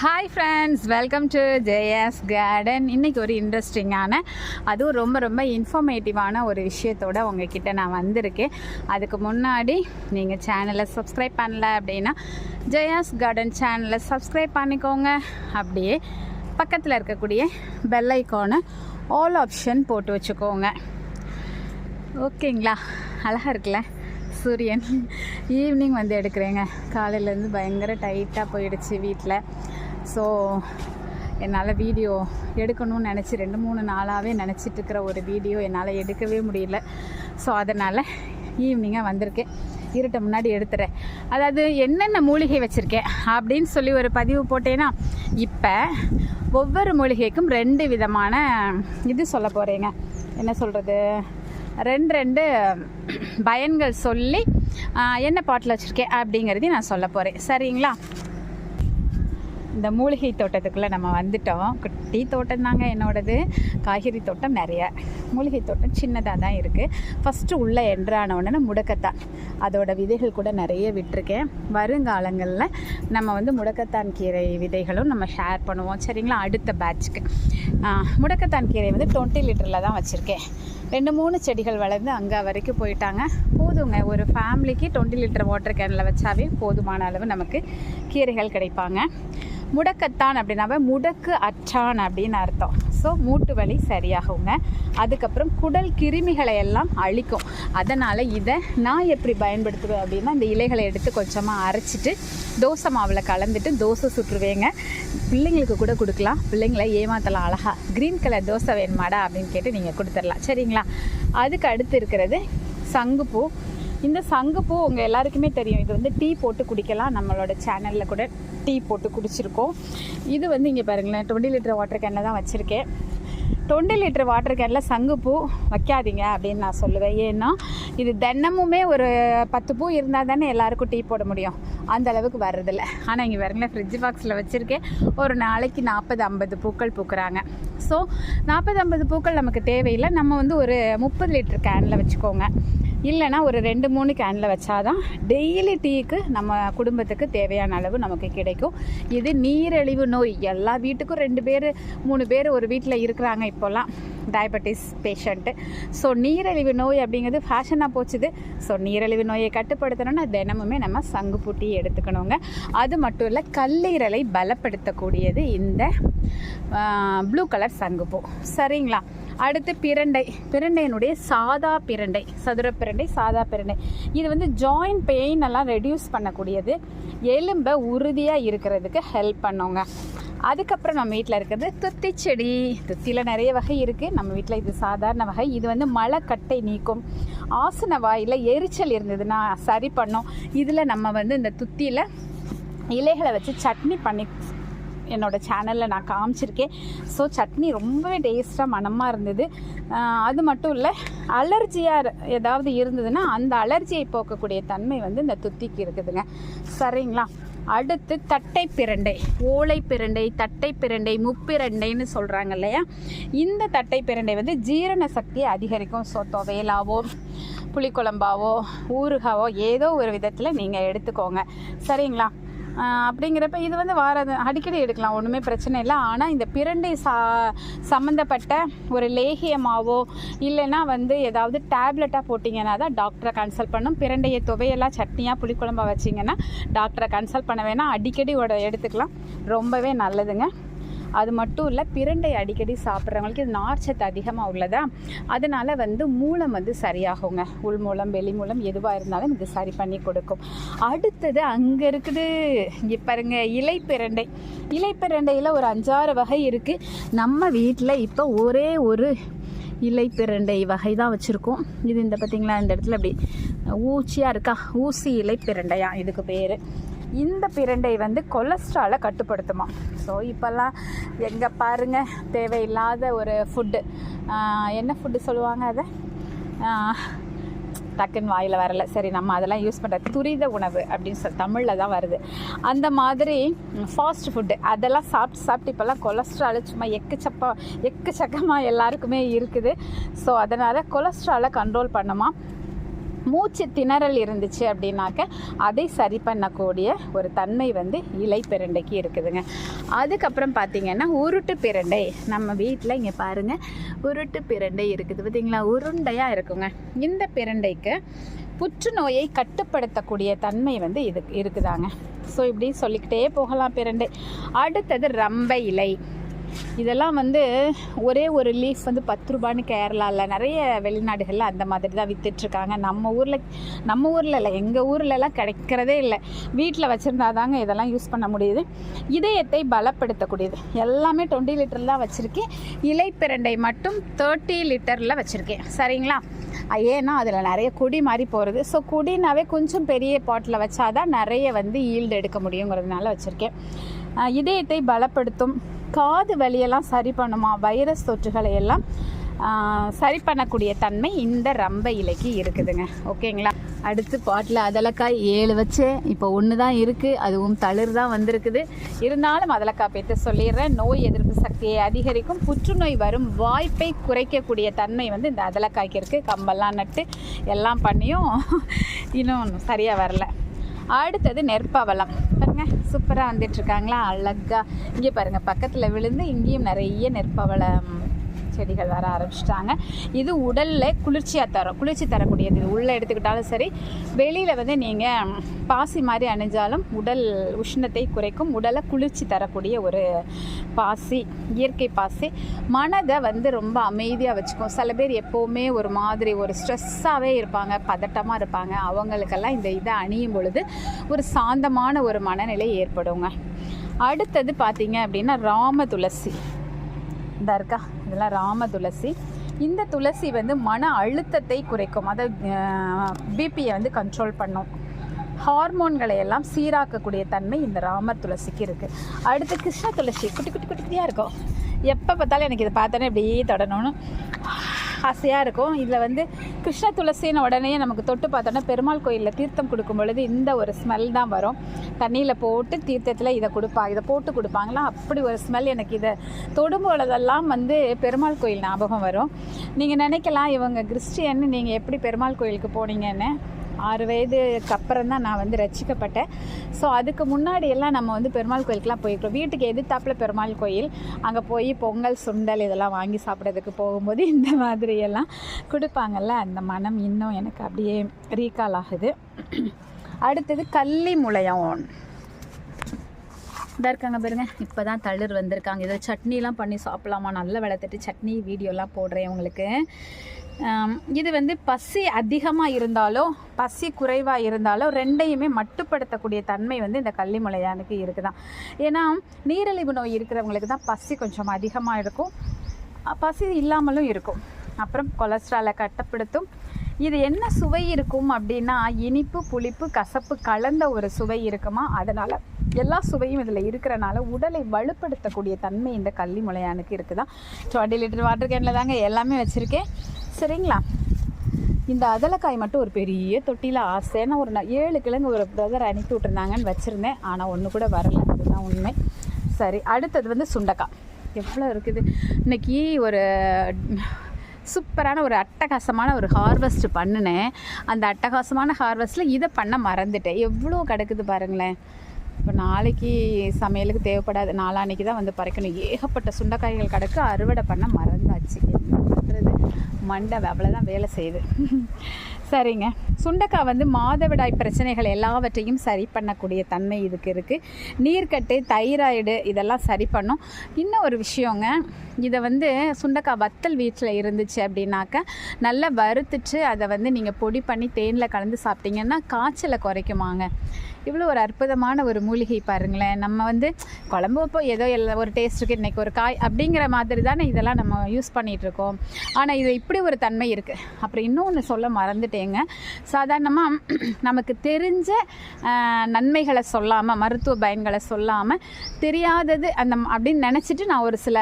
Hi friends welcome to JS garden இன்றைக்கி ஒரு இன்ட்ரெஸ்டிங்கான அதுவும் ரொம்ப ரொம்ப இன்ஃபர்மேட்டிவான ஒரு விஷயத்தோட உங்ககிட்ட நான் வந்திருக்கேன். அதுக்கு முன்னாடி நீங்கள் சேனலை சப்ஸ்கிரைப் பண்ணல அப்படின்னா ஜெயாஸ் கார்டன் சேனலை சப்ஸ்கிரைப் பண்ணிக்கோங்க. அப்படியே பக்கத்தில் இருக்கக்கூடிய பெல் ஐக்கானை ஆல் ஆப்ஷன் போட்டு வச்சுக்கோங்க. ஓகேங்களா? அழகாக இருக்குல்ல? சூரியன் ஈவினிங் வந்து எடுக்கிறேங்க. காலையிலேருந்து பயங்கர டைட்டாக போயிடுச்சு வீட்டில் ஸோ என்னால் வீடியோ எடுக்கணும்னு நினச்சி ரெண்டு மூணு நாளாகவே நினச்சிட்டு இருக்கிற ஒரு வீடியோ என்னால் எடுக்கவே முடியல. ஸோ அதனால் ஈவினிங்காக வந்திருக்கேன். இருட்ட முன்னாடி எடுத்துறேன். அதாவது என்னென்ன மூலிகை வச்சுருக்கேன் அப்படின்னு சொல்லி ஒரு பதிவு போட்டேன்னா இப்போ ஒவ்வொரு மூலிகைக்கும் ரெண்டு விதமான இது சொல்ல போகிறேங்க என்ன சொல்கிறது ரெண்டு ரெண்டு பயன்கள் சொல்லி என்ன பாட்டில் வச்சுருக்கேன் அப்படிங்கிறதையும் நான் சொல்ல போகிறேன் சரிங்களா? இந்த மூலிகை தோட்டத்துக்குள்ளே நம்ம வந்துட்டோம். குட்டி தோட்டம் தாங்க என்னோடது. காய்கறி தோட்டம் நிறைய. மூலிகை தோட்டம் சின்னதாக தான் இருக்குது ஃபஸ்ட்டு உள்ளே என்ட்ரான உடனே முடக்கத்தான். அதோட விதைகள் கூட நிறைய விட்டிருக்கேன். வருங்காலங்களில் நம்ம வந்து முடக்கத்தான் கீரை விதைகளும் நம்ம ஷேர் பண்ணுவோம். சரிங்களா? அடுத்த பேட்ச்க்கு முடக்கத்தான் கீரை வந்து டுவெண்ட்டி லிட்டரில் தான் வச்சுருக்கேன். ரெண்டு மூணு செடிகள் வளர்ந்து அங்கே வரைக்கும் போயிட்டாங்க. போதுங்க. ஒரு ஃபேமிலிக்கு டுவெண்ட்டி லிட்டர் வாட்டர் கேனில் வச்சாவே போதுமான அளவு நமக்கு கீரைகள் கிடைப்பாங்க. முடக்கத்தான் அப்படின்னாவே முடக்கு அற்றான் அப்படின்னு அர்த்தம். ஸோ மூட்டு வலி சரியாகுங்க. அதுக்கப்புறம் குடல் கிருமிகளை எல்லாம் அழிக்கும். அதனால் இதை நான் எப்படி பயன்படுத்துவேன் அப்படின்னா இந்த இலைகளை எடுத்து கொஞ்சமாக அரைச்சிட்டு தோசை மாவில் கலந்துட்டு தோசை சுற்றுவேங்க. பிள்ளைங்களுக்கு கூட கொடுக்கலாம். பிள்ளைங்களை ஏமாத்தலாம் அழகா. க்ரீன் கலர் தோசை வேணுமாடா அப்படின்னு கேட்டு நீங்கள் கொடுத்துடலாம். சரிங்களா? அதுக்கு அடுத்து இருக்கிறது சங்குப்பூ. இந்த சங்குப்பூ உங்கள் எல்லாருக்குமே தெரியும். இது வந்து டீ போட்டு குடிக்கலாம். நம்மளோட சேனலில் கூட டீ போட்டு குடிச்சிருக்கோம். இது வந்து இங்கே பாருங்களேன் டுவெண்ட்டி லிட்டர் வாட்டர் கேனில் தான் வச்சுருக்கேன். டுவெண்ட்டி லிட்டர் வாட்டர் கேனில் சங்குப்பூ வைக்காதீங்க அப்படின்னு நான் சொல்லுவேன். ஏன்னா இது தினமுமே ஒரு பத்து பூ இருந்தால் தானே எல்லாருக்கும் டீ போட முடியும். அந்த அளவுக்கு வர்றதில்ல. ஆனால் இங்கே பாருங்களேன் ஃப்ரிட்ஜ் பாக்ஸில் வச்சுருக்கேன். ஒரு நாளைக்கு நாற்பது ஐம்பது பூக்கள் பூக்குறாங்க. ஸோ நாற்பது ஐம்பது பூக்கள் நமக்கு தேவையில்லை. நம்ம வந்து ஒரு முப்பது லிட்டர் கேனில் வச்சுக்கோங்க. இல்லைன்னா ஒரு ரெண்டு மூணு கேனில் வச்சாதான் டெய்லி டீக்கு நம்ம குடும்பத்துக்கு தேவையான அளவு நமக்கு கிடைக்கும். இது நீரிழிவு நோய். எல்லா வீட்டுக்கும் ரெண்டு பேர் மூணு பேர் ஒரு வீட்டில் இருக்கிறாங்க இப்போல்லாம் டயபெட்டிஸ் பேஷண்ட்டு ஸோ நீரழிவு நோய் அப்படிங்கிறது ஃபேஷனாக போச்சுது. ஸோ நீரழிவு நோயை கட்டுப்படுத்தணும்னா தினமுமே நம்ம சங்குப்பூ எடுத்துக்கணுங்க. அது மட்டும் இல்லை கல்லீரலை பலப்படுத்தக்கூடியது இந்த ப்ளூ கலர் சங்குப்பூ சரிங்களா? அடுத்து பிரண்டை. பிரண்டையினுடைய சாதா பிரண்டை. சதுர பிரண்டை சாதா பிரண்டை. இது வந்து ஜாயிண்ட் பெயின் எல்லாம் ரெடியூஸ் பண்ணக்கூடியது. எலும்பை உறுதியாக இருக்கிறதுக்கு ஹெல்ப் பண்ணுங்க. அதுக்கப்புறம் நம்ம வீட்டில் இருக்கிறது துத்தி செடி. துத்தியில் நிறைய வகை இருக்குது நம்ம வீட்டில் இது சாதாரண வகை. இது வந்து மலக்கட்டை நீக்கும். ஆசன வாயில் எரிச்சல் இருந்ததுன்னா சரி பண்ணோம். இதில் நம்ம வந்து இந்த துத்தியில் இலைகளை வச்சு சட்னி பண்ணி என்னோடய சேனலில் நான் காமிச்சிருக்கேன். ஸோ சட்னி ரொம்பவே டேஸ்ட்டாக மணமாக இருந்தது. அது மட்டும் இல்லை அலர்ஜியாக ஏதாவது இருந்ததுன்னா அந்த அலர்ஜியை போக்கக்கூடிய தன்மை வந்து இந்த துத்திக்கு இருக்குதுங்க. சரிங்களா? அடுத்து தட்டை பிரண்டை. ஓலை பிரண்டை தட்டை பிரண்டை முப்பிரண்டைன்னு சொல்கிறாங்க இல்லையா? இந்த தட்டை பிரண்டை வந்து ஜீரண சக்தியை அதிகரிக்கும். ஸோ துவையலாவோ புளிக்குழம்பாவோ ஊறுகாவோ ஏதோ ஒரு விதத்தில் நீங்கள் எடுத்துக்கோங்க. சரிங்களா? அப்படிங்கிறப்ப இது வந்து வார அடிக்கடி எடுக்கலாம் ஒன்றுமே பிரச்சனை இல்லை. ஆனால் இந்த பிரண்டை சா சம்மந்தப்பட்ட ஒரு லேகியமாவோ இல்லைன்னா வந்து ஏதாவது டேப்லெட்டாக போட்டிங்கன்னா தான் டாக்டரை கன்சல்ட் பண்ணும். பிரண்டையை துவையெல்லாம் சட்னியாக புளிக்குழம்பாக வச்சிங்கன்னா டாக்டரை கன்சல்ட் பண்ண வேணாம். அடிக்கடி உட எடுத்துக்கலாம். ரொம்பவே நல்லதுங்க. அது மட்டும் இல்லை பிரண்டை அடிக்கடி சாப்பிட்றவங்களுக்கு இது நார்ச்சத்து அதிகமாக உள்ளதா? அதனால் வந்து மூலம் வந்து சரியாகுங்க. உள் மூலம் வெளி மூலம் எதுவாக இருந்தாலும் இது சரி பண்ணி கொடுக்கும். அடுத்தது அங்கே இருக்குது இங்கே பாருங்க இலை பிரண்டை இலை பிரண்டையில் ஒரு அஞ்சாறு வகை இருக்குது நம்ம வீட்டில் இப்போ ஒரே ஒரு இலை பிரண்டை வகை தான் வச்சுருக்கோம். இது இந்த பார்த்திங்களா இந்த இடத்துல அப்படி ஊச்சியாக இருக்கா? ஊசி இலை பிரண்டையா இதுக்கு பேர். இந்த பிரண்டை வந்து கொலஸ்ட்ராலை கட்டுப்படுத்துமா. ஸோ இப்போல்லாம் எங்கே பாருங்கள் தேவையில்லாத ஒரு ஃபுட்டு என்ன ஃபுட்டு சொல்லுவாங்க அதை? டக்குன்னு வாயில் வரல. சரி நம்ம அதெல்லாம் யூஸ் பண்ணுற துரித உணவு அப்படின்னு சொல்லி தமிழில் தான் வருது. அந்த மாதிரி ஃபாஸ்ட் ஃபுட்டு அதெல்லாம் சாப்பிட்டு சாப்பிட்டு இப்போல்லாம் கொலஸ்ட்ரால் சும்மா எக்கச்சப்பா எக்கச்சக்கமாக எல்லாருக்குமே இருக்குது. ஸோ அதனால் கொலஸ்ட்ராலை கண்ட்ரோல் பண்ணுமா. மூச்சு திணறல் இருந்துச்சு அப்படின்னாக்க அதை சரி பண்ணக்கூடிய ஒரு தன்மை வந்து இலை பிரண்டைக்கு இருக்குதுங்க. அதுக்கப்புறம் பார்த்திங்கன்னா உருட்டு பிரண்டை. நம்ம வீட்டில் இங்கே பாருங்கள் உருட்டு பிரண்டை இருக்குது. பார்த்தீங்களா உருண்டையாக இருக்குங்க. இந்த பிரண்டைக்கு புற்றுநோயை கட்டுப்படுத்தக்கூடிய தன்மை வந்து இது இருக்குதாங்க. ஸோ இப்படி சொல்லிக்கிட்டே போகலாம் பிரண்டை. அடுத்தது ரம்பை இலை. இதெல்லாம் வந்து ஒரே ஒரு லீஃப் வந்து பத்து ரூபான்னு கேரளாவில் நிறைய வெளிநாடுகளில் அந்த மாதிரி தான் வித்துட்ருக்காங்க நம்ம ஊரில் நம்ம ஊரில் இல்லை எங்கள் ஊர்லலாம் கிடைக்கிறதே இல்லை. வீட்டில் வச்சுருந்தா தாங்க இதெல்லாம் யூஸ் பண்ண முடியுது. இதயத்தை பலப்படுத்தக்கூடியது. எல்லாமே டுவெண்ட்டி லிட்டர் தான் வச்சுருக்கேன். இலைப்பிரண்டை மட்டும் தேர்ட்டி லிட்டரில் வச்சுருக்கேன். சரிங்களா? ஏன்னா அதில் நிறைய கொடி மாதிரி போகிறது ஸோ கொடினாவே கொஞ்சம் பெரிய பாட்டில் வச்சாதான் நிறைய வந்து ஈல்டு எடுக்க முடியுங்கிறதுனால வச்சுருக்கேன். இதயத்தை பலப்படுத்தும். காது வலியெல்லாம் சரி பண்ணுமா? வைரஸ் தொற்றுகளை எல்லாம் சரி பண்ணக்கூடிய தன்மை இந்த ரம்ப இலைக்கு இருக்குதுங்க. ஓகேங்களா? அடுத்து பாட்டில் அதலக்காய் ஏழு வச்சேன் இப்போ ஒன்று தான் இருக்குது அதுவும் தளிர் தான் வந்திருக்குது. இருந்தாலும் அதலக்காய் பேத்து சொல்லிடுறேன். நோய் எதிர்ப்பு சக்தியை அதிகரிக்கும். புற்றுநோய் வரும் வாய்ப்பை குறைக்கக்கூடிய தன்மை வந்து இந்த அதலக்காய்க்கு இருக்குது கம்பெல்லாம் நட்டு எல்லாம் பண்ணியும் இன்னும் சரியாக வரல. அடுத்தது நெற்பவளம். பாருங்க சூப்பராக வந்துட்டுருக்காங்களா அழகா. இங்கே பாருங்கள் பக்கத்தில் விழுந்து இங்கேயும் நிறைய நெற்பவளம் செடிகள் வர ஆரம்பிச்சிட்டாங்க. இது உடலில் குளிர்ச்சியாக தரும். குளிர்ச்சி தரக்கூடியது உள்ளே எடுத்துக்கிட்டாலும் சரி வெளியில் வந்து நீங்கள் பாசி மாதிரி அணிஞ்சாலும் உடல் உஷ்ணத்தை குறைக்கும். உடலை குளிர்ச்சி தரக்கூடிய ஒரு பாசி இயற்கை பாசி. மனதை வந்து ரொம்ப அமைதியாக வச்சுக்கும். சில பேர் எப்போவுமே ஒரு மாதிரி ஒரு ஸ்ட்ரெஸ்ஸாகவே இருப்பாங்க பதட்டமாக இருப்பாங்க. அவங்களுக்கெல்லாம் இந்த இதை அணியும் பொழுது ஒரு சாந்தமான ஒரு மனநிலை ஏற்படுங்க. அடுத்தது பார்த்தீங்க அப்படின்னா ராம துளசி இந்த இருக்கா இதெல்லாம் ராம துளசி. இந்த துளசி வந்து மன அழுத்தத்தை குறைக்கும். அதாவது பிபியை வந்து கண்ட்ரோல் பண்ணும். ஹார்மோன்களை எல்லாம் சீராக்கக்கூடிய தன்மை இந்த ராமர் துளசிக்கு இருக்குது அடுத்து கிருஷ்ண துளசி குட்டி குட்டி குட்டி குட்டியாக இருக்கும். எப்போ பார்த்தாலும் எனக்கு இதை பார்த்தோன்னே இப்படியே தொடணும்னு. ஆசையாக இருக்கும். இதில் வந்து கிருஷ்ண துளசின்னு உடனே நமக்கு தொட்டு பார்த்தோன்னா பெருமாள் கோயிலில் தீர்த்தம் கொடுக்கும் பொழுது இந்த ஒரு ஸ்மெல் தான் வரும். தண்ணியில் போட்டு தீர்த்தத்தில் இதை கொடுப்பா இதை போட்டு கொடுப்பாங்களா? அப்படி ஒரு ஸ்மெல் எனக்கு இதை தொடும் பொழுதெல்லாம் வந்து பெருமாள் கோயில் ஞாபகம் வரும். நீங்கள் நினைக்கலாம் இவங்க கிறிஸ்டியன் நீங்கள் எப்படி பெருமாள் கோயிலுக்கு போனீங்கன்னு. ஆறு வயதுக்கு அப்புறம் தான் நான் வந்து ரசிக்கப்பட்டேன். ஸோ அதுக்கு முன்னாடி எல்லாம் நம்ம வந்து பெருமாள் கோயிலுக்குலாம் போயிருக்கோம் வீட்டுக்கு எதிர்த்தாப்பில் பெருமாள் கோயில். அங்கே போய் பொங்கல் சுண்டல் இதெல்லாம் வாங்கி சாப்பிட்றதுக்கு போகும்போது இந்த மாதிரி எல்லாம் கொடுப்பாங்கல்ல அந்த மனம் இன்னும் எனக்கு அப்படியே ரீகால் ஆகுது. அடுத்தது கள்ளி முளையம் இதாக இருக்காங்க பாருங்க. இப்போ தான் தளிர் வந்திருக்காங்க. இதை சட்னிலாம் பண்ணி சாப்பிடலாமா? நல்ல வளர்த்துட்டு சட்னி வீடியோலாம் போடுறேன் உங்களுக்கு. இது வந்து பசி அதிகமாக இருந்தாலோ பசி குறைவாக இருந்தாலோ ரெண்டையுமே மட்டுப்படுத்தக்கூடிய தன்மை வந்து இந்த கள்ளிமலையானுக்கு இருக்குதான். ஏன்னா நீரிழிவு நோய் இருக்கிறவங்களுக்கு தான் பசி கொஞ்சம் அதிகமாக இருக்கும். பசி இல்லாமலும் இருக்கும். அப்புறம் கொலஸ்ட்ராலை கட்டுப்படுத்தும். இது என்ன சுவை இருக்கும் அப்படின்னா இனிப்பு புளிப்பு கசப்பு கலந்த ஒரு சுவை இருக்குமா? அதனால் எல்லா சுவையும் இதில் இருக்கிறனால உடலை வலுப்படுத்தக்கூடிய தன்மை இந்த கள்ளி முளையானுக்கு இருக்குதா? டுவெண்ட்டி லிட்டர் வாட்டர் கேனில் தாங்க எல்லாமே வச்சுருக்கேன். சரிங்களா? இந்த அதலக்காய் மட்டும் ஒரு பெரிய தொட்டியில் ஆசைன்னா ஒரு ந- ஏழு கிழங்கு ஒரு பிரதர் அனுப்பி விட்டுருந்தாங்கன்னு வச்சுருந்தேன். ஆனால் ஒன்று கூட வரல. அதுதான் உண்மை. சரி அடுத்தது வந்து சுண்டக்காய். எவ்வளோ இருக்குது? இன்னைக்கு ஒரு சூப்பரான ஒரு அட்டகாசமான ஒரு ஹார்வெஸ்ட் பண்ணினேன். அந்த அட்டகாசமான ஹார்வெஸ்ட்டில் இதை பண்ண மறந்துட்டேன். எவ்வளோ கிடக்குது பாருங்களேன். இப்போ நாளைக்கு சமையலுக்கு தேவைப்படாது. நாளான்னைக்கு தான் வந்து பறிக்கணும். ஏகப்பட்ட சுண்டைக்காய்கள் கிடக்கு. அறுவடை பண்ண மறந்தாச்சு. என்ன பண்ணுறது மண்டை அவ்வளோதான் வேலை செய்யுது. சரிங்க. சுண்டைக்காய் வந்து மாதவிடாய் பிரச்சனைகள் எல்லாவற்றையும் சரி பண்ணக்கூடிய தன்மை இதுக்கு இருக்குது நீர்க்கட்டு தைராய்டு இதெல்லாம் சரி பண்ணும். இன்னும் ஒரு விஷயங்க. இதை வந்து சுண்டக்காய் வத்தல் வீட்டில் இருந்துச்சு அப்படின்னாக்க நல்லா வறுத்துட்டு அதை வந்து நீங்கள் பொடி பண்ணி தேனில் கலந்து சாப்பிட்டீங்கன்னா காய்ச்சலை குறைக்குமாங்க. இவ்வளோ ஒரு அற்புதமான ஒரு மூலிகை பாருங்களேன். நம்ம வந்து குழம்பு வைப்போம் ஏதோ எல்லா ஒரு டேஸ்ட்டுக்கு இன்றைக்கி ஒரு காய் அப்படிங்கிற மாதிரி தானே இதெல்லாம் நம்ம யூஸ் பண்ணிகிட்ருக்கோம் ஆனால் இது இப்படி ஒரு தன்மை இருக்குது அப்புறம் இன்னொன்று சொல்ல மறந்துட்டேங்க. சாதாரணமாக நமக்கு தெரிஞ்ச நன்மைகளை சொல்லாமல் மருத்துவ பயன்களை சொல்லாமல் தெரியாதது அந்த அப்படின்னு நினச்சிட்டு நான் ஒரு சில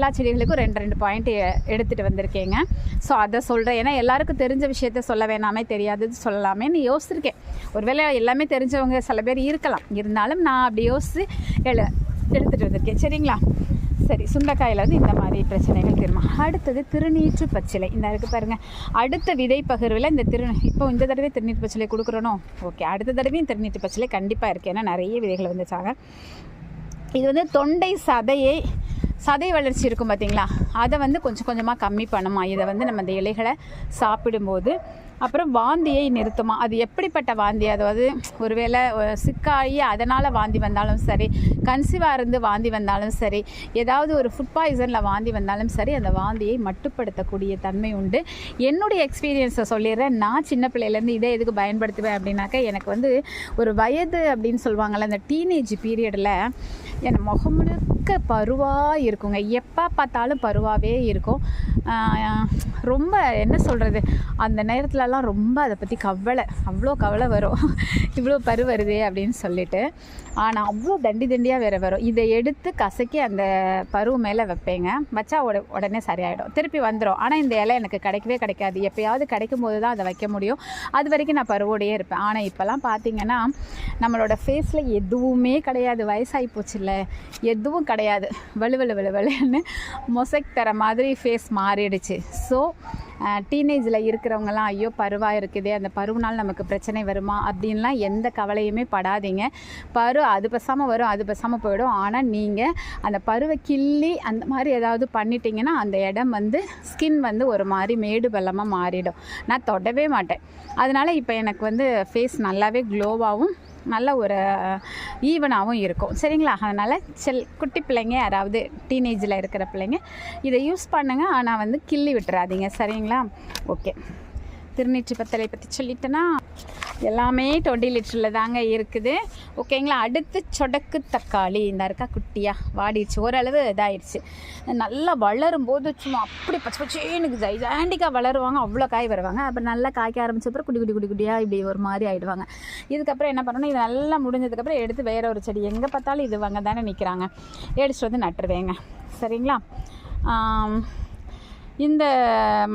எல்லா செடிகளுக்கும் ரெண்டு ரெண்டு பாயிண்ட் எடுத்துகிட்டு வந்திருக்கேங்க. ஸோ அதை சொல்கிறேன் ஏன்னா எல்லாருக்கும் தெரிஞ்ச விஷயத்த சொல்ல வேணாமே தெரியாதது சொல்லலாமேன்னு யோசிச்சிருக்கேன். ஒருவேளை எல்லாமே தெரிஞ்சவங்க சில பேர் இருக்கலாம். இருந்தாலும் நான் அப்படி யோசித்து எழு எடுத்துகிட்டு வந்திருக்கேன். சரிங்களா? சரி சுண்டைக்காயில் வந்து இந்த மாதிரி பிரச்சனைகள் தெரியுமா அடுத்தது திருநீற்று பச்சிலை. இந்த இருக்கு பாருங்கள் அடுத்த விதை பகிர்வில் இந்த திரு இப்போ இந்த தடவை திருநீற்று பச்சிலை கொடுக்குறனோ? ஓகே அடுத்த தடவையும் திருநீற்று பச்சிலை கண்டிப்பாக இருக்குது ஏன்னா நிறைய விதைகள் வந்துச்சாங்க. இது வந்து தொண்டை சதையை சதை வளர்ச்சி இருக்கும் பார்த்தீங்களா அதை வந்து கொஞ்சம் கொஞ்சமாக கம்மி பண்ணுமா இதை வந்து நம்ம இந்த இலைகளை சாப்பிடும்போது. அப்புறம் வாந்தியை நிறுத்துமா? அது எப்படிப்பட்ட வாந்தி? அதாவது ஒருவேளை சிக்காயி சிக்காகி அதனால் வாந்தி வந்தாலும் சரி கன்சீவாக இருந்து வாந்தி வந்தாலும் சரி ஏதாவது ஒரு ஃபுட் பாய்சனில் வாந்தி வந்தாலும் சரி அந்த வாந்தியை மட்டுப்படுத்தக்கூடிய தன்மை உண்டு. என்னுடைய எக்ஸ்பீரியன்ஸை சொல்லிடுறேன். நான் சின்ன பிள்ளையிலேருந்து இதை எதுக்கு பயன்படுத்துவேன் அப்படின்னாக்கா எனக்கு வந்து ஒரு வயது அப்படின்னு சொல்லுவாங்கள்ல அந்த டீனேஜ் பீரியடில் என் முகம் பார்க்க பருவாக இருக்குங்க. எப்போ பார்த்தாலும் பருவாகவே இருக்கும். ரொம்ப என்ன சொல்கிறது அந்த நேரத்துலலாம் ரொம்ப அதை பற்றி கவலை. அவ்வளோ கவலை வரும். இவ்வளோ பரு வருதே அப்படின்னு சொல்லிட்டு. ஆனால் அவ்வளோ தண்டி தண்டியாக வேறு வரும். இதை எடுத்து கசக்கி அந்த பருவு மேலே வைப்பேங்க. வச்சா உட உடனே சரியாயிடும். திருப்பி வந்துடும் ஆனால் இந்த இலை எனக்கு கிடைக்கவே கிடைக்காது. எப்போயாவது கிடைக்கும் போது தான் அதை வைக்க முடியும். அது வரைக்கும் நான் பருவோடையே இருப்பேன். ஆனால் இப்போல்லாம் பார்த்தீங்கன்னா நம்மளோட ஃபேஸில் எதுவுமே கிடையாது. வயசாகி போச்சுல்ல. எதுவும் கிடையாது வலு வலு வலு வலுன்னு மொசைக் தர மாதிரி ஃபேஸ் மாறிடுச்சு. ஸோ டீனேஜில் இருக்கிறவங்கலாம் ஐயோ பருவாக இருக்குதே அந்த பருவனால் நமக்கு பிரச்சனை வருமா? அப்படின்லாம் எந்த கவலையுமே படாதீங்க. பரு அது பசாமல் வரும் அது பசாமல் போயிடும். ஆனால் நீங்கள் அந்த பருவை கிள்ளி அந்த மாதிரி ஏதாவது பண்ணிட்டீங்கன்னா அந்த இடம் வந்து ஸ்கின் வந்து ஒரு மாதிரி மேடு பள்ளமாக மாறிடும். நான் தொடவே மாட்டேன். அதனால் இப்போ எனக்கு வந்து ஃபேஸ் நல்லாவே க்ளோவாகவும் நல்ல ஒரு ஈவனாகவும் இருக்கும். சரிங்களா? அதனால் செல் குட்டி பிள்ளைங்க யாராவது டீனேஜில் இருக்கிற பிள்ளைங்க இதை யூஸ் பண்ணுங்கள் ஆனால் வந்து கிள்ளி விட்டுறாதீங்க. சரிங்களா? ஓகே திருநீற்று பத்தலை பற்றி சொல்லிட்டேன்னா எல்லாமே டுவெண்ட்டி லிட்டரில் தாங்க இருக்குது. ஓகேங்களா? அடுத்து சொடக்கு தக்காளி. இந்த இருக்கா குட்டியாக வாடிடுச்சு. ஓரளவு இதாயிடுச்சு. நல்லா வளரும் போது சும்மா அப்படி பச்சை பச்சேனுக்கு ஜைஜாண்டிக்காக வளருவாங்க அவ்வளோ காய் வருவாங்க. அப்புறம் நல்லா காய்க்க ஆரம்பிச்ச அப்புறம் குடி குட்டி குடி குடியாக இப்படி ஒரு மாதிரி ஆகிடுவாங்க இதுக்கப்புறம் என்ன பண்ணணும்? இது நல்லா முடிஞ்சதுக்கப்புறம் எடுத்து வேற ஒரு செடி. எங்கே பார்த்தாலும் இது வாங்க தானே நிற்கிறாங்க எடுத்துட்டு வந்து நட்டுருவேங்க. சரிங்களா? இந்த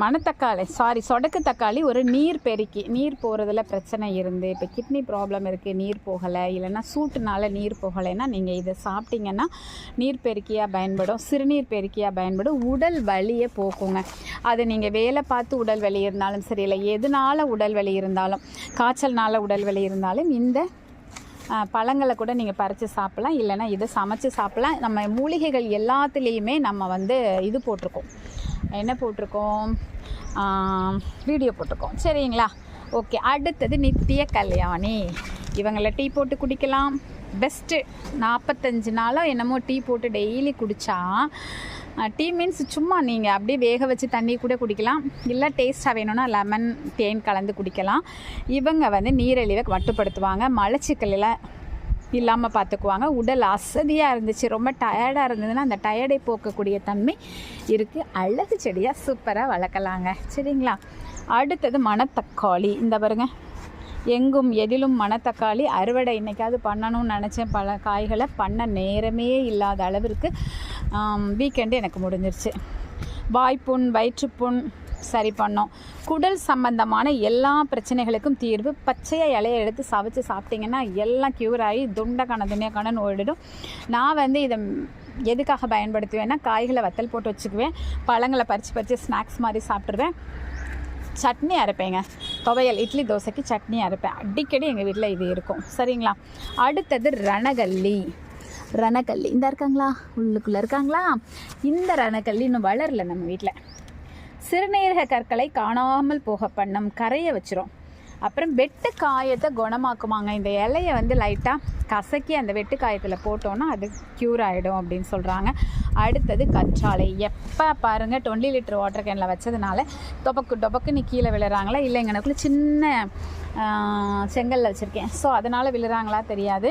மணத்தக்காளி சாரி சொடக்கு தக்காளி ஒரு நீர் பெருக்கி நீர் போகிறதுல பிரச்சனை இருந்து இப்போ கிட்னி ப்ராப்ளம் இருக்குது நீர் போகலை இல்லைன்னா சூட்டுனால நீர் போகலைன்னா நீங்கள் இதை சாப்பிட்டீங்கன்னா நீர் பெருக்கியாக பயன்படும் சிறுநீர் பெருக்கியாக பயன்படும் உடல் வலியை போக்குங்க. அது நீங்கள் வேலை பார்த்து உடல் வலி இருந்தாலும் சரி இல்லை எதனால உடல் வலி இருந்தாலும் காய்ச்சல்னால உடல் வலி இருந்தாலும் இந்த பழங்களை கூட நீங்கள் பறித்து சாப்பிட்லாம் இல்லைன்னா இதை சமைச்சு சாப்பிட்லாம். நம்ம மூலிகைகள் எல்லாத்துலேயுமே நம்ம வந்து இது போட்டிருக்கோம். என்ன போட்டிருக்கோம்? வீடியோ போட்டிருக்கோம். சரிங்களா? ஓகே அடுத்தது நித்திய கல்யாணி. இவங்கள டீ போட்டு குடிக்கலாம். பெஸ்ட்டு நாற்பத்தஞ்சு நாளோ என்னமோ டீ போட்டு டெய்லி குடித்தா டீ மீன்ஸ் சும்மா நீங்கள் அப்படியே வேக வச்சு தண்ணி கூட குடிக்கலாம். இல்லை டேஸ்ட்டாக வேணும்னா லெமன் தேன் கலந்து குடிக்கலாம். இவங்க வந்து நீரழிவை மட்டுப்படுத்துவாங்க மலச்சிக்கலில் இல்லாமல் பார்த்துக்குவாங்க உடல் அசதியாக இருந்துச்சு. ரொம்ப டயர்டாக இருந்ததுன்னா அந்த டயர்டை போக்கக்கூடிய தன்மை இருக்குது அழகு செடியாக சூப்பராக வளர்க்கலாங்க. சரிங்களா? அடுத்தது மணத்தக்காளி. இந்த பாருங்க. எங்கும் எதிலும் மணத்தக்காளி. அறுவடை இன்றைக்காவது பண்ணணும்னு நினச்சேன். பல காய்களை பண்ண நேரமே இல்லாத அளவிற்கு வீக்கெண்டு எனக்கு முடிஞ்சிருச்சு. வாய்ப்புண் வயிற்றுப்புண் சரி பண்ணோம். குடல் சம்பந்தமான எல்லா பிரச்சனைகளுக்கும் தீர்வு. பச்சையை இலையை எடுத்து சவைச்சு சாப்பிட்டிங்கன்னா எல்லாம் க்யூர் ஆகி துண்டக்கான துண்ணியக்கான ஓடிடும். நான் வந்து இதை எதுக்காக பயன்படுத்துவேன்னா காய்களை வத்தல் போட்டு வச்சுக்குவேன். பழங்களை பறித்து பறித்து ஸ்நாக்ஸ் மாதிரி சாப்பிட்ருவேன் சட்னி அரைப்பேங்க. துவையல் இட்லி தோசைக்கு சட்னி அரைப்பேன். அடிக்கடி எங்கள் வீட்டில் இது இருக்கும். சரிங்களா? அடுத்தது ரணகல்லி. ரணக்கல்லி இந்த இருக்காங்களா? உள்ளுக்குள்ளே இருக்காங்களா? இந்த ரணக்கல்லி இன்னும் வளரல நம்ம வீட்டில் சிறுநீரக கற்களை காணாமல் போக பண்ணும் கரையை வச்சிரும். அப்புறம் வெட்டு காயத்தை குணமாக்குமாங்க. இந்த இலையை வந்து லைட்டாக கசக்கி அந்த வெட்டு காயத்தில் போட்டோன்னா அது க்யூர் ஆகிடும் அப்படின்னு சொல்கிறாங்க அடுத்தது கற்றாழை. எப்போ பாருங்கள் டுவெண்ட்டி லிட்டர் வாட்டர் கேனில் வச்சதுனால டொபக்கு டொபக்குன்னு கீழே விழுறாங்களா? இல்லை எங்களுக்குள்ள சின்ன செங்கல்ல வச்சுருக்கேன். ஸோ அதனால் விழுறாங்களா தெரியாது.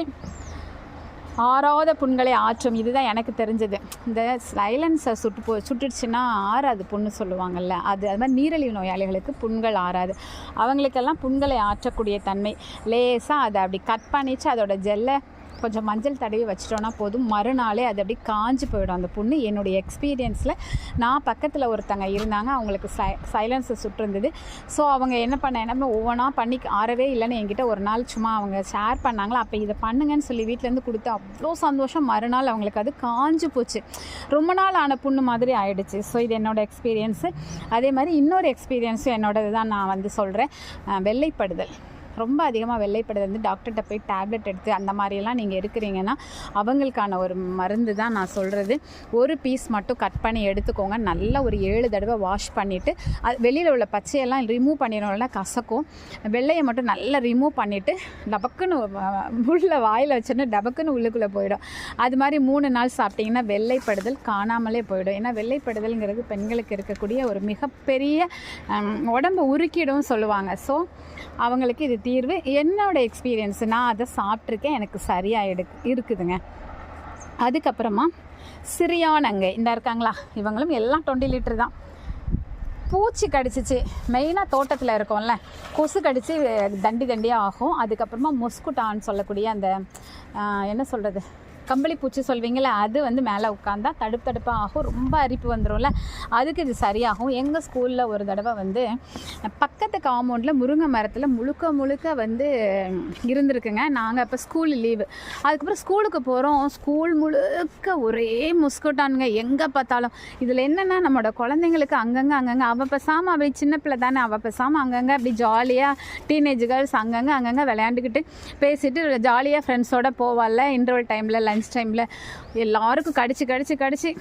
ஆறாத புண்களை ஆற்றும். இதுதான் எனக்கு தெரிஞ்சது. இந்த சைலன்ஸை சுட்டு போ சுட்டுடுச்சுன்னா ஆறாது புண்ணு சொல்லுவாங்கல்ல. அது அது மாதிரி நீரிழிவு நோயாளிகளுக்கு புண்கள் ஆறாது. அவங்களுக்கெல்லாம் புண்களை ஆற்றக்கூடிய தன்மை. லேசாக அதை அப்படி கட் பண்ணிச்சு அதோட ஜெல்லை கொஞ்சம் மஞ்சள் தடவி வச்சிட்டோன்னா போதும். மறுநாளே அது அப்படியே காஞ்சி போயிடும். அந்த புண்ணு என்னுடைய எக்ஸ்பீரியன்ஸில் நான் பக்கத்தில் ஒருத்தங்க இருந்தாங்க. அவங்களுக்கு சை சைலன்ஸை சுட்டிருந்தது. ஸோ அவங்க என்ன பண்ண என்ன ஒவ்வொன்றா பண்ணி ஆறவே இல்லைன்னு என்கிட்ட ஒரு நாள் சும்மா அவங்க ஷேர் பண்ணாங்களா அப்போ இதை பண்ணுங்கன்னு சொல்லி வீட்டிலேருந்து கொடுத்து அவ்வளோ சந்தோஷம். மறுநாள் அவங்களுக்கு அது காஞ்சு போச்சு. ரொம்ப நாள் ஆன புண்ணு மாதிரி ஆயிடுச்சு. ஸோ இது என்னோட எக்ஸ்பீரியன்ஸு அதே மாதிரி இன்னொரு எக்ஸ்பீரியன்ஸும் என்னோடது தான் நான் வந்து சொல்கிறேன் வெள்ளைப்படுதல். ரொம்ப அதிகமாக வெள்ளைப்படுதல் வந்து டாக்டர்கிட்ட போய் டேப்லெட் எடுத்து அந்த மாதிரியெல்லாம் நீங்கள் எடுக்கிறீங்கன்னா அவங்களுக்கான ஒரு மருந்து தான் நான் சொல்கிறது ஒரு பீஸ் மட்டும் கட் பண்ணி எடுத்துக்கோங்க. நல்லா ஒரு ஏழு தடவை வாஷ் பண்ணிவிட்டு அது வெளியில் உள்ள பச்சையெல்லாம் ரிமூவ் பண்ணிடணும்னா கசக்கும். வெள்ளையை மட்டும் நல்லா ரிமூவ் பண்ணிவிட்டு டபக்குன்னு உள்ள வாயில் வச்சோன்னா டபக்குன்னு உள்ளுக்குள்ளே போயிடும். அது மாதிரி மூணு நாள் சாப்பிட்டிங்கன்னா வெள்ளைப்படுதல் காணாமலே போயிடும். ஏன்னா வெள்ளைப்படுதல்ங்கிறது பெண்களுக்கு இருக்கக்கூடிய ஒரு மிகப்பெரிய உடம்பு உருக்கிடும் சொல்லுவாங்க. ஸோ அவங்களுக்கு இது தீர்வு. என்னோட எக்ஸ்பீரியன்ஸ் நான் அதை சாப்பிட்ருக்கேன் எனக்கு சரியாக எடு இருக்குதுங்க. அதுக்கப்புறமா சிறியானங்க. இந்த இருக்காங்களா? இவங்களும் எல்லாம் டுவெண்ட்டி லிட்டர் தான். பூச்சி கடிச்சிச்சு. மெயினாக தோட்டத்தில் இருக்கோம்ல. கொசு கடித்து தண்டி தண்டியாக ஆகும். அதுக்கப்புறமா மொஸ்குட்டான்னு சொல்லக்கூடிய அந்த என்ன சொல்கிறது கம்பளி பூச்சி சொல்வீங்களே அது வந்து மேலே உட்காந்தா தடுப்பு தடுப்பாக ஆகும் ரொம்ப அரிப்பு வந்துடும்ல அதுக்கு இது சரியாகும். எங்கள் ஸ்கூலில் ஒரு தடவை வந்து பக்கத்து காம்பவுண்டில் முருங்கை மரத்தில் முழுக்க முழுக்க வந்து இருந்திருக்குங்க. நாங்கள் அப்போ ஸ்கூல் லீவு அதுக்கப்புறம் ஸ்கூலுக்கு போகிறோம் ஸ்கூல் முழுக்க ஒரே முஸ்கோட்டானுங்க. எங்கே பார்த்தாலும் இதில் என்னென்னா நம்மளோட குழந்தைங்களுக்கு அங்கங்கே அங்கங்கே அவள் பேசாமல் அப்படி சின்ன பிள்ளை தானே அவள் பேசாமல் அங்கங்கே அப்படி ஜாலியாக டீனேஜ் கேர்ள்ஸ் அங்கங்கே அங்கங்கே விளையாண்டுக்கிட்டு பேசிட்டு ஜாலியாக ஃப்ரெண்ட்ஸோட போவாள் இன்டர்வல் டைமில் லஞ்ச் டைமில் எல்லாருக்கும் கடிச்சு கடிச்சு கடிச்சு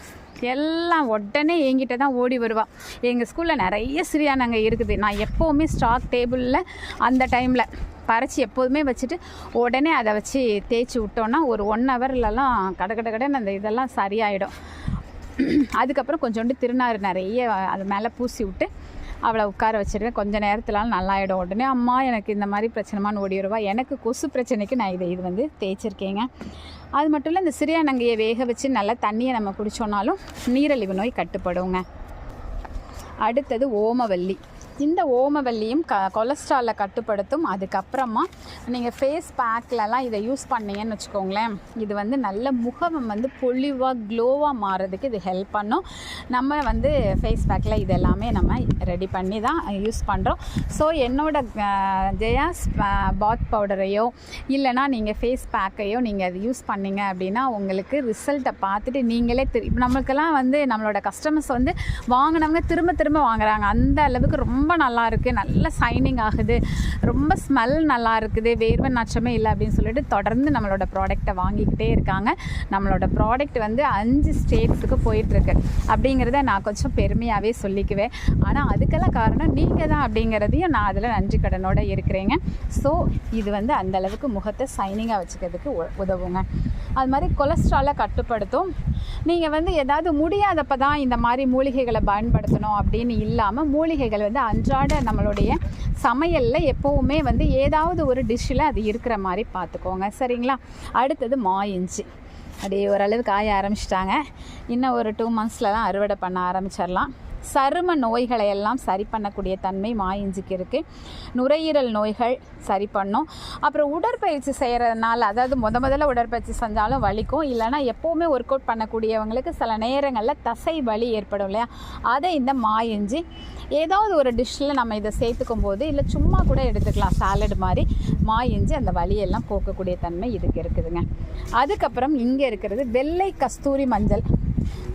எல்லாம் உடனே என்கிட்ட தான் ஓடி வருவாள் எங்கள் ஸ்கூலில் நிறைய சிரியானங்க இருக்குது. நான் எப்போவுமே ஸ்டாக் டேபிளில் அந்த டைமில் பறித்து எப்போதுமே வச்சுட்டு உடனே அதை வச்சு தேய்ச்சி விட்டோன்னா ஒரு ஒன் ஹவர்லலாம் கட கட கடன்னு அந்த இதெல்லாம் சரியாயிடும். அதுக்கப்புறம் கொஞ்சோண்டு திருநாறு நிறைய அது மேலே பூசி விட்டு அவளை உட்கார வச்சுருவேன் கொஞ்சம் நேரத்துலாம் நல்லாயிடும். உடனே அம்மா எனக்கு இந்த மாதிரி பிரச்சனைமான்னு ஓடி எனக்கு கொசு பிரச்சனைக்கு நான் இதை இது வந்து தேய்ச்சிருக்கேங்க. அது மட்டும் இல்லை இந்த சிறியானங்கையை வேக வச்சு நல்லா தண்ணியை நம்ம குடித்தோன்னாலும் நீரழிவு நோய் கட்டுப்படுங்க. அடுத்தது ஓமவல்லி. இந்த ஓமவல்லியும் க கொலஸ்ட்ராலை கட்டுப்படுத்தும் அதுக்கப்புறமா நீங்கள் ஃபேஸ் பேக்லலாம் இதை யூஸ் பண்ணீங்கன்னு வச்சுக்கோங்களேன். இது வந்து நல்ல முகம் வந்து பொலிவாக க்ளோவாக மாறுறதுக்கு இது ஹெல்ப் பண்ணும். நம்ம வந்து ஃபேஸ் பேக்கில் இது எல்லாமே நம்ம ரெடி பண்ணி தான் யூஸ் பண்ணுறோம் ஸோ என்னோடய ஜெயாஸ் பாத் பவுடரையோ இல்லைனா நீங்கள் ஃபேஸ் பேக்கையோ நீங்கள் அது யூஸ் பண்ணீங்க அப்படின்னா உங்களுக்கு ரிசல்ட்டை பார்த்துட்டு நீங்களே திரு இப்போ நம்மளுக்கெல்லாம் வந்து நம்மளோட கஸ்டமர்ஸ் வந்து வாங்கினவங்க திரும்ப திரும்ப வாங்குறாங்க. அந்த அளவுக்கு ரொம்ப ரொம்ப நல்லா இருக்குது நல்ல சைனிங் ஆகுது. ரொம்ப ஸ்மெல் நல்லா இருக்குது. வேர்வை நாச்சமே இல்லை அப்படின்னு சொல்லிட்டு தொடர்ந்து நம்மளோட ப்ராடக்ட்டை வாங்கிக்கிட்டே இருக்காங்க. நம்மளோட ப்ராடக்ட் வந்து அஞ்சு ஸ்டேட்ஸுக்கு போயிட்டுருக்கு அப்படிங்கிறத நான் கொஞ்சம் பெருமையாகவே சொல்லிக்குவேன். ஆனால் அதுக்கெல்லாம் காரணம் நீங்கள் தான் அப்படிங்கிறதையும் நான் அதில் நன்றி கடனோட இருக்கிறேங்க. ஸோ இது வந்து அந்த அளவுக்கு முகத்தை சைனிங்காக வச்சுக்கிறதுக்கு உ- உதவுங்க. அது மாதிரி கொலஸ்ட்ராலை கட்டுப்படுத்தும். நீங்கள் வந்து ஏதாவது முடியாதப்ப தான் இந்த மாதிரி மூலிகைகளை பயன்படுத்தணும் அப்படின்னு இல்லாமல் மூலிகைகள் வந்து அன்றாட நம்மளுடைய சமையலில் எப்போவுமே வந்து ஏதாவது ஒரு டிஷ்ஷில் அது இருக்கிற மாதிரி பார்த்துக்கோங்க சரிங்களா? அடுத்தது மா இஞ்சி. அப்படியே ஓரளவுக்கு ஆய ஆரம்பிச்சிட்டாங்க. இன்னும் ஒரு டூ மந்த்ஸில் தான் அறுவடை பண்ண ஆரம்பிச்சிடலாம். சரும நோய்களை எல்லாம் சரி பண்ணக்கூடிய தன்மை மா இஞ்சிக்கு இருக்குது நுரையீரல் நோய்கள் சரி பண்ணும். அப்புறம் உடற்பயிற்சி செய்கிறதுனால அதாவது முத முதல்ல உடற்பயிற்சி செஞ்சாலும் வலிக்கும். இல்லைன்னா எப்போவுமே ஒர்க் அவுட் பண்ணக்கூடியவங்களுக்கு சில நேரங்களில் தசை வலி ஏற்படும் இல்லையா? அதை இந்த மா இஞ்சி ஏதாவது ஒரு டிஷ்ஷில் நம்ம இதை சேர்த்துக்கும் போது இல்லை சும்மா கூட எடுத்துக்கலாம் சாலட் மாதிரி மா இஞ்சி அந்த வலியெல்லாம் போக்கக்கூடிய தன்மை இதுக்கு இருக்குதுங்க. அதுக்கப்புறம் இங்கே இருக்கிறது வெள்ளை கஸ்தூரி மஞ்சள்.